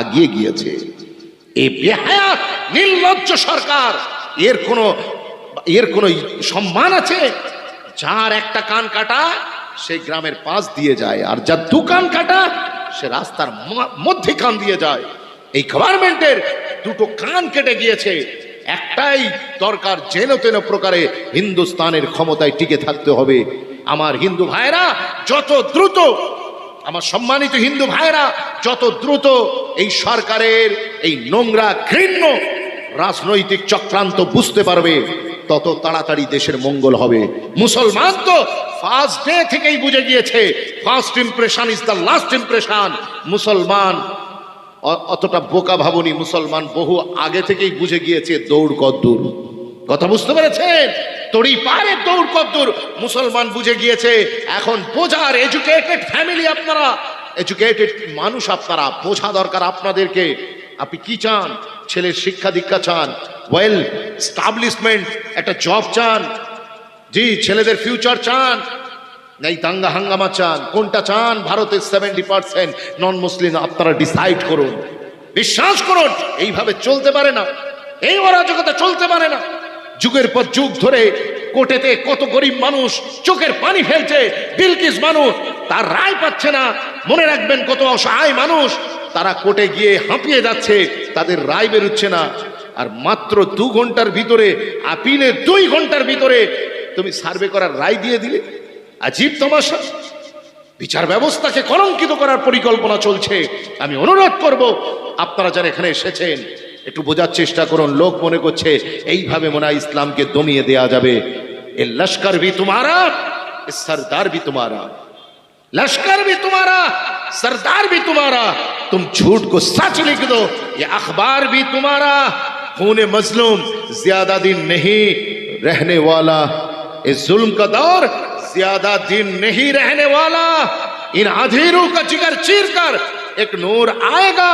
আগিয়ে গিয়েছে। নির্লজ্জ সরকার, এর কোনো এর কোনো সম্মান আছে? যার একটা কান কাটা সেই গ্রামের পাশ দিয়ে যায়, আর যার দু কান কাটা, সে রাস্তার মধ্যে কান দিয়ে যায়। এই গভর্নমেন্টের দুটো কান কেটে গিয়েছে। একটাই দরকার যেন তেন প্রকারে হিন্দুস্তানের ক্ষমতায় টিকে থাকতে হবে। আমার হিন্দু ভাইরা যত দ্রুত আমার সম্মানিত হিন্দু ভাইরা যত দ্রুত এই সরকারের এই নোংরা ঘৃণ্য রাজনৈতিক চক্রান্ত বুঝতে পারবে, তত তাড়াতাড়ি দেশের মঙ্গল হবে। মুসলমান তো ফার্স্ট ডে থেকেই বুঝে গিয়েছে first impression is the last impression মুসলমান অতটা বোকা ভাবনি, মুসলমান বহু আগে থেকেই বুঝে গিয়েছে দৌড় কদ্দূর। কথা বুঝতে পেরেছেন? তড়ি পারে দৌড় কদ্দূর মুসলমান বুঝে গিয়েছে, এখন বোঝার এডুকেটেড ফ্যামিলি আপনারা। এডুকেটেড মানুষ আপনারা, বোঝা দরকার আপনাদেরকে। আপনি কি চান? ছেলের শিক্ষা দীক্ষা চান ওয়েল স্টাবলিশমেন্ট একটা জব চান। জি, ছেলেদের ফিউচার চান। এই দাঙ্গা হাঙ্গামা চান। কোনটা চান? ভারতের সেভেন্টি পার্সেন্ট নন মুসলিম আপনারা ডিসাইড করুন। বিশ্বাস করুন, এইভাবে চলতে পারে না। এই অরাজকতা চলতে পারে না। যুগের পর যুগ ধরে কোটেতে কত গরিব মানুষ চোখের পানি ফেলছে, বিলকিস মানুষ, তার রায় পাচ্ছে না। মনে রাখবেন কত অসহায় মানুষ, তারা কোর্টে গিয়ে হাঁপিয়ে যাচ্ছে, তাদের রায় বেরোচ্ছে না। আর মাত্র দু ঘণ্টার ভিতরে, আপিলে দুই ঘণ্টার ভিতরে তুমি সার্ভে করার রায় দিয়ে দিলে? আজীব তমাশা। বিচার ব্যবস্থাকে কলঙ্কিত করার পরিকল্পনা চলছে। আমি অনুরোধ করব, আপনারা যারা এখানে এসেছেন একটু বোঝার চেষ্টা করুন লোক মনে করছে এইভাবে মনে হয় ইসলামকে দমিয়ে দেয়া যাবে এ লস্কর ভি তোমারা এ সরদার ভি তোমারা लश्कर भी तुम्हारा सरदार भी तुम्हारा तुम झूठ को सच लिख दो ये अखबार भी तुम्हारा खून मजलूम ज्यादा दिन नहीं रहने वाला इस जुल्म का दौर ज्यादा दिन नहीं रहने वाला इन अधीरों का जिगर चीर कर एक नूर आएगा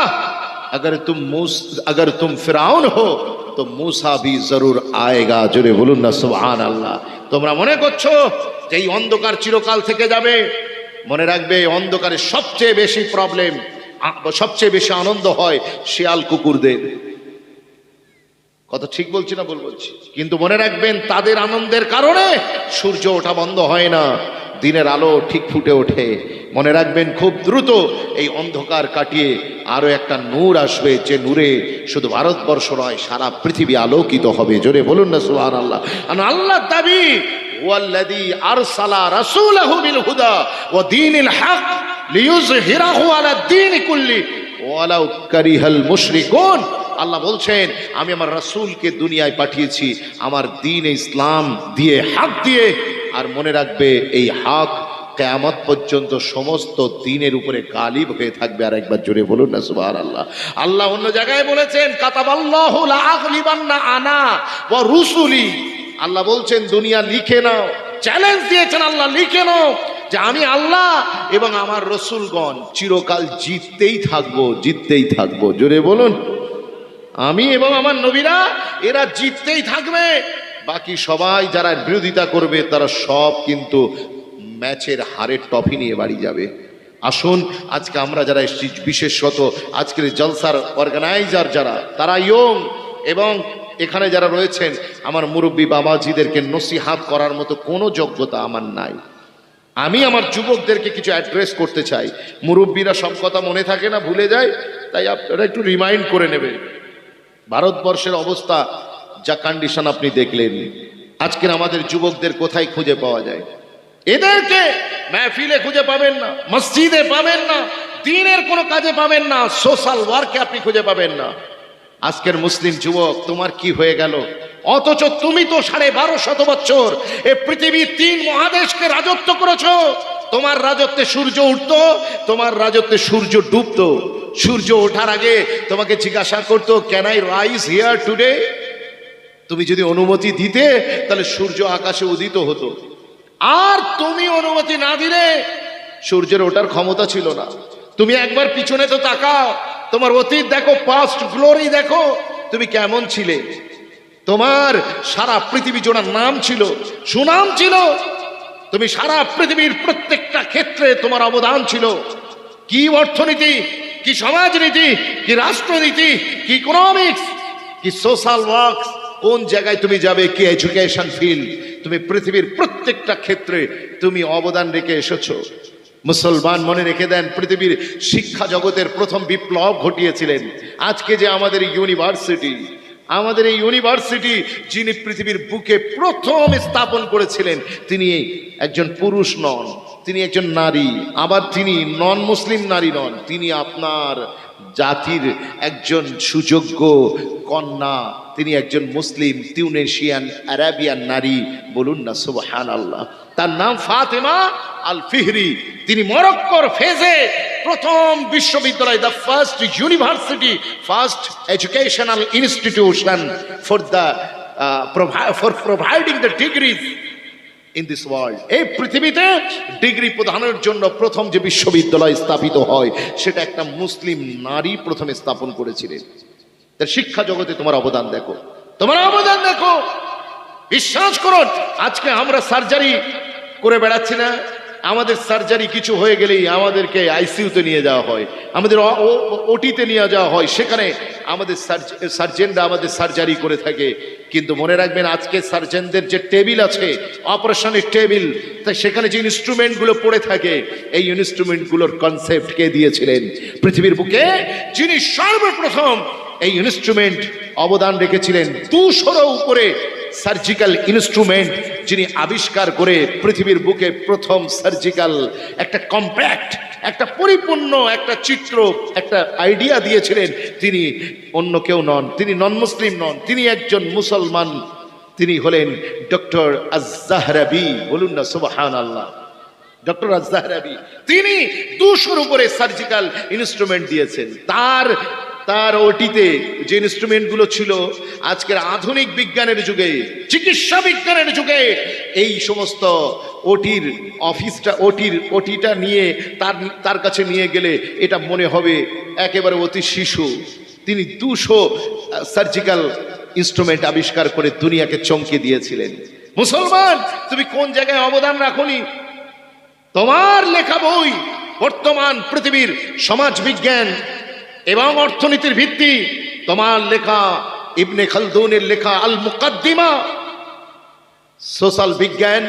अगर तुम मूस अगर तुम फिराउन हो তো মুসা বি জরুর আয়েগা জোরে বলুন না সুবহান আল্লাহ তোমরা মনে করছো যে এই অন্ধকার চিরকাল থেকে যাবে মনে রাখবে এই অন্ধকারে সবচেয়ে বেশি প্রবলেম সবচেয়ে বেশি আনন্দ হয় শিয়াল কুকুরদের কথা ঠিক বলছি না ভুল বলছি কিন্তু মনে রাখবেন তাদের আনন্দের কারণে সূর্য ওঠা বন্ধ হয় না দিনের আলো ঠিক ফুটে ওঠে। মনে রাখবেন, খুব দ্রুত এই অন্ধকার কাটিয়ে আরও একটা নূর আসবে যে নূরে শুধু ভারতবর্ষ নয়, সারা পৃথিবী আলোকিত হবে। জোরে বলুন না সুহান আল্লাহ আল্লাহ দাবি বিল হুদা ওয়া আলা আল্লাহ বলছেন, আমি আমার রাসূলকে দুনিয়ায় পাঠিয়েছি, আমার দ্বীন ইসলাম দিয়ে, হক দিয়ে আর মনে রাখবে, এই হাক কেয়ামত পর্যন্ত সমস্ত দিনের উপরে গালিব হয়ে থাকবে। আর একবার জোরে বলুন না সুবহান আল্লাহ আল্লাহ অন্য জায়গায় বলেছেন, কাতাবাল্লাহু লা আগলিবান্না আনা ওয়া রুসুলি। আল্লাহ বলছেন, দুনিয়া লিখে নাও, চ্যালেঞ্জ দিয়েছেন আল্লাহ, লিখে নাও যে আমি আল্লাহ এবং আমার রসুলগণ চিরকাল জিততেই থাকব জিততেই থাকব। জোরে বলুন। আমি এবং আমার নবীরা, এরা জিততেই থাকবে। বাকি সবাই যারা বিরোধিতা করবে, তারা সব কিন্তু ম্যাচের হারের ট্রফি নিয়ে বাড়ি যাবে। আসুন, আজকে আমরা যারা এসেছি, বিশেষত আজকের জলসার অর্গানাইজার যারা, তারা ইয়ং এবং এখানে যারা রয়েছেন, আমার মুরব্বী বাবাজিদেরকে নসিহাত করার মতো কোনো যোগ্যতা আমার নাই। আমি আমার যুবকদেরকে কিছু অ্যাড্রেস করতে চাই। মুরব্বীরা সব কথা মনে থাকে না, ভুলে যায়, তাই আপনারা একটু রিমাইন্ড করে নেবেন। ভারতবর্ষের অবস্থা যা কন্ডিশন আপনি দেখলেন। আজকের আমাদের যুবকদের কোথায় খুঁজে পাওয়া যায়? এদেরকে মেহফিলে খুঁজে পাবেন না, মসজিদে পাবেন না, দিনের কোনো কাজে পাবেন না সোশ্যাল ওয়ার্কে আপনি খুঁজে পাবেন না। আজকের মুসলিম যুবক, তোমার কি হয়ে গেল? অথচ তুমি তো সাড়ে বারো শত বছর এ পৃথিবীর তিন মহাদেশকে রাজত্ব করেছ। তোমার রাজত্বে সূর্য উঠতো, তোমার রাজত্বে সূর্য ডুবতো। সূর্য ওঠার আগে তোমাকে জিজ্ঞাসা করতো can I rise here today তুমি যদি অনুমতি দিতে, তাহলে সূর্য আকাশে উদিত হতো। আর তুমি অনুমতি না দিলে, সূর্যের ওঠার ক্ষমতা ছিল না। তুমি একবার পিছনে তো তাকাও। তোমার অতীত দেখো পাস্ট গ্লোরি দেখো। তুমি কেমন ছিলে? তোমার সারা পৃথিবী জোড়ার নাম ছিল, সুনাম ছিল। তুমি সারা পৃথিবীর প্রত্যেকটা ক্ষেত্রে তোমার অবদান ছিল। কি অর্থনীতি, কি সমাজনীতি, কি রাষ্ট্রনীতি, কি ইকোনমিক্স কি সোশ্যাল ওয়ার্ক কোন জায়গায় তুমি যাবে, কি এজুকেশন ফিল্ড তুমি পৃথিবীর প্রত্যেকটা ক্ষেত্রে তুমি অবদান রেখে এসেছ। মুসলমান মনে রেখে দেন, পৃথিবীর শিক্ষা জগতের প্রথম বিপ্লব ঘটিয়েছিলেন। আজকে যে আমাদের ইউনিভার্সিটি আমাদের এই ইউনিভার্সিটি যিনি পৃথিবীর বুকে প্রথম স্থাপন করেছিলেন, তিনি একজন পুরুষ নন, তিনি একজন নারী, আবার তিনি নন মুসলিম নারী নন, তিনি আপনার জাতির একজন সুযোগ্য কন্যা, তিনি একজন মুসলিম, তিউনেশিয়ান আরাবিয়ান নারী, বলুন না সুবহান আল্লাহ তার নাম ফাতেমা আল ফিহরি তিনি মরক্কোর ফেজে প্রথম বিশ্ববিদ্যালয় the first university first educational institution for the for providing the degrees in this world এই পৃথিবীতে ডিগ্রি প্রদানের জন্য প্রথম যে বিশ্ববিদ্যালয় স্থাপিত হয়, সেটা একটা মুসলিম নারী প্রথমে স্থাপন করেছিলেন। তার শিক্ষা জগতে তোমার অবদান দেখো। তোমার অবদান দেখো। বিশ্বাস করুন, আজকে আমরা সার্জারি করে বেড়াচ্ছি না। আমাদের সার্জারি কিছু হয়ে গেলেই আমাদেরকে আইসিইউতে নিয়ে যাওয়া হয়, আমাদের ওটিতে নিয়ে যাওয়া হয়, সেখানে আমাদের সার্জেনরা আমাদের সার্জারি করে থাকে। কিন্তু মনে রাখবেন, আজকে সার্জেনদের যে টেবিল আছে, অপারেশনের টেবিল তাই সেখানে যে ইনস্ট্রুমেন্টগুলো পড়ে থাকে, এই ইনস্ট্রুমেন্টগুলোর কনসেপ্ট কে দিয়েছিলেন? পৃথিবীর বুকে যিনি সর্বপ্রথম এই ইনস্ট্রুমেন্ট অবদান রেখেছিলেন, দুশোরও উপরে সার্জিক্যাল ইনস্ট্রুমেন্ট যিনি আবিষ্কার করে পৃথিবীর বুকে প্রথম সার্জিক্যাল একটা কম্প্যাক্ট একটা পরিপূর্ণ, একটা চিত্র, একটা আইডিয়া দিয়েছিলেন। তিনি অন্য কেউ নন, তিনি নন মুসলিম নন, তিনি একজন মুসলমান। তিনি হলেন ডক্টর আজাহরাবি বলুন না সুবাহান আল্লাহ ডক্টর আজাহরাবি তিনি দুশোর উপরে সার্জিক্যাল ইনস্ট্রুমেন্ট দিয়েছেন। তার তার ওটিতে যে ইনস্ট্রুমেন্টগুলো ছিল, আজকের আধুনিক বিজ্ঞানের যুগে, চিকিৎসা বিজ্ঞানের যুগে, এই সমস্ত ওটির অফিসটা ওটির ওটিটা নিয়ে তার তার কাছে নিয়ে গেলে এটা মনে হবে একেবারে অতি শিশু। তিনি দুশো সার্জিক্যাল ইনস্ট্রুমেন্ট আবিষ্কার করে দুনিয়াকে চমকে দিয়েছিলেন। মুসলমান, তুমি কোন জায়গায় অবদান রাখনি? তোমার লেখা বই বর্তমান পৃথিবীর সমাজ বিজ্ঞান এবং অর্থনীতির ভিত্তি, তোমার লেখা ইবনে খালদুনের লেখা আল মুকাদ্দিমা সোশ্যাল বিজ্ঞান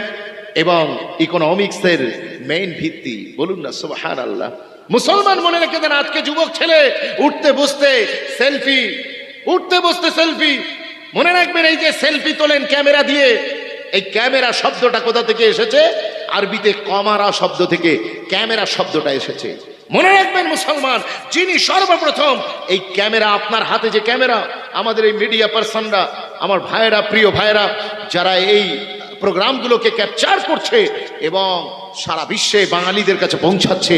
এবং ইকোনমিক্সের মেইন ভিত্তি। বলুন না সুবহান আল্লাহ মুসলমান মনে রেখে দেন, আজকে যুবক ছেলে, উঠতে বসতে সেলফি, উঠতে বসতে সেলফি। মনে রাখবেন, এই যে সেলফি তোলেন ক্যামেরা দিয়ে, এই ক্যামেরা শব্দটা কোথা থেকে এসেছে? আরবিতে কমারা শব্দ থেকে ক্যামেরা শব্দটা এসেছে। মনে রাখবেন মুসলমান, যিনি সর্বপ্রথম, এই ক্যামেরা আপনার হাতে যে ক্যামেরা, আমাদের এই মিডিয়া পার্সনরা আমার ভাইয়েরা, প্রিয় ভাইয়েরা, যারা এই প্রোগ্রামগুলোকে ক্যাপচার করছে এবং সারা বিশ্বে বাঙালিদের কাছে পৌঁছাচ্ছে,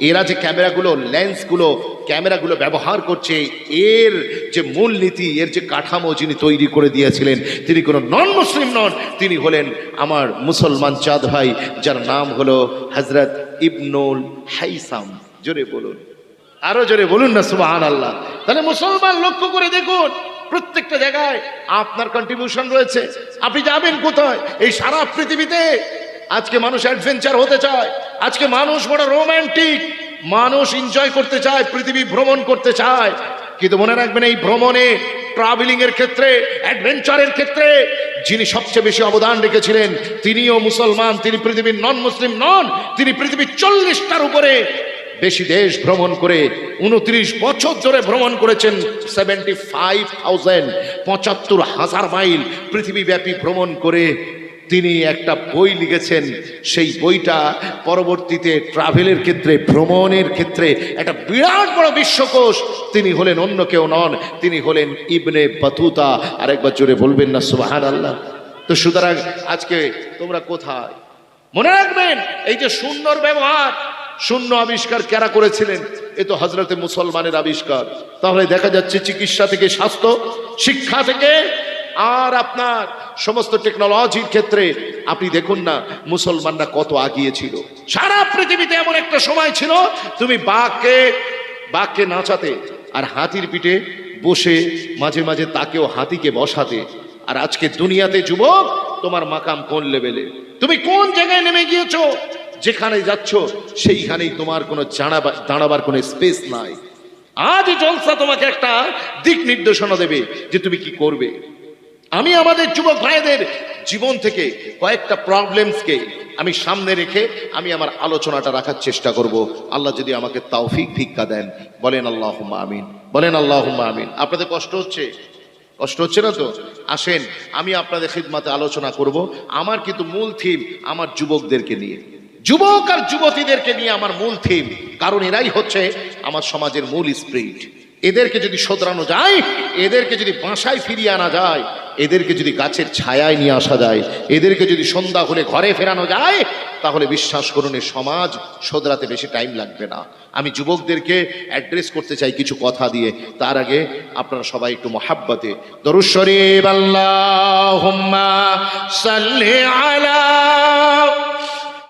এরা যে ক্যামেরাগুলো লেন্সগুলো ক্যামেরাগুলো ব্যবহার করছে, এর যে মূলনীতি, এর যে কাঠামো যিনি তৈরি করে দিয়েছিলেন, তিনি কোনো নন মুসলিম নন, তিনি হলেন আমার মুসলমান চাঁদ ভাই, যার নাম হলো হজরত ইবনুল হাইসাম। জোরে বলুন। আরও জোরে বলুন না সুবাহান আল্লাহ তাহলে মুসলমান লক্ষ্য করে দেখুন, প্রত্যেকটা জায়গায় আপনার কন্ট্রিবিউশন রয়েছে। আপনি যাবেন কোথায়? এই সারা পৃথিবীতে আজকে মানুষ অ্যাডভেঞ্চার হতে চায়, আজকে মানুষ বড় রোম্যান্টিক মানুষ এনজয় করতে চায়, পৃথিবী ভ্রমণ করতে চায়। কিন্তু মনে রাখবেন এই ভ্রমণে ট্রাভেলিং এর ক্ষেত্রে অ্যাডভেঞ্চারের ক্ষেত্রে যিনি সবচেয়ে বেশি অবদান রেখেছিলেন, তিনিও মুসলমান, তিনি পৃথিবীর নন মুসলিম নন, তিনি পৃথিবীর চল্লিশটার উপরে বেশি দেশ ভ্রমণ করে উনত্রিশ বছর ধরে ভ্রমণ করেছেন সেভেন্টি ফাইভ থাউজেন্ড পঁচাত্তর হাজার মাইল পৃথিবীব্যাপী ভ্রমণ করে তিনি একটা বই লিখেছেন। সেই বইটা পরবর্তীতে ট্রাভেলের ক্ষেত্রে, ভ্রমণের ক্ষেত্রে একটা বিরাট বড় বিশ্বকোষ। তিনি হলেন অন্য কেউ নন, তিনি হলেন ইবনে বাতুতা। আরেকবার জোরে বলবেন না সুবাহান আল্লাহ তো সুতরাং আজকে তোমরা কোথায়? মনে রাখবেন, এই যে সুন্দর ব্যবহার, শূন্য আবিষ্কার কারা করেছিলেন? এ তো হজরতে মুসলমানের আবিষ্কার। তাহলে দেখা যাচ্ছে চিকিৎসা থেকে স্বাস্থ্য, শিক্ষা থেকে আর আপনার সমস্ত টেকনোলজির ক্ষেত্রে, আপনি দেখুন না, মুসলমানরা কত আগিয়ে ছিল সারা পৃথিবীতে এমন একটা সময় ছিল, তুমি বাঘকে বাঘকে নাচাতে আর হাতির পিঠে বসে মাঝে মাঝে তাকেও হাতিকে বসাতে। আর আজকে দুনিয়াতে যুবক, তোমার মাকাম কোন লেভেলে? তুমি কোন জায়গায় নেমে গিয়েছো? যেখানে যাচ্ছ, সেইখানেই তোমার কোনো দাঁড়াবার কোনো স্পেস নাই। আজ জলসা তোমাকে একটা দিক নির্দেশনা দেবে যে তুমি কি করবে। আমি আমাদের যুবক ভাইদের জীবন থেকে কয়েকটা প্রবলেমসকে আমি সামনে রেখে আমি আমার আলোচনাটা রাখার চেষ্টা করব। আল্লাহ যদি আমাকে তাওফিক ভিক্ষা দেন, বলেন আল্লাহ আমিন, বলেন আল্লাহ আমিন। আপনাদের কষ্ট হচ্ছে? কষ্ট হচ্ছে না তো? আসেন, আমি আপনাদের খিদমাতে আলোচনা করব। আমার কিন্তু মূল থিম আমার যুবকদেরকে নিয়ে। যুবক আর যুবতীদেরকে নিয়ে আমার মূল থিম কারণ এরাই হচ্ছে আমার সমাজের মূল স্প্রিট এদেরকে যদি শোধরানো যায়, এদেরকে যদি বাসায় ফিরিয়ে আনা যায়, এদেরকে যদি গাছের ছায়ায় নিয়ে আসা যায়, এদেরকে যদি সন্ধ্যা হলে ঘরে ফেরানো যায়, তাহলে বিশ্বাস করুন সমাজ শোধরাতে বেশি টাইম লাগবে না। আমি যুবকদেরকে অ্যাড্রেস করতে চাই কিছু কথা দিয়ে। তার আগে আপনারা সবাই একটু মহাব্বতে। সাল্লি আলা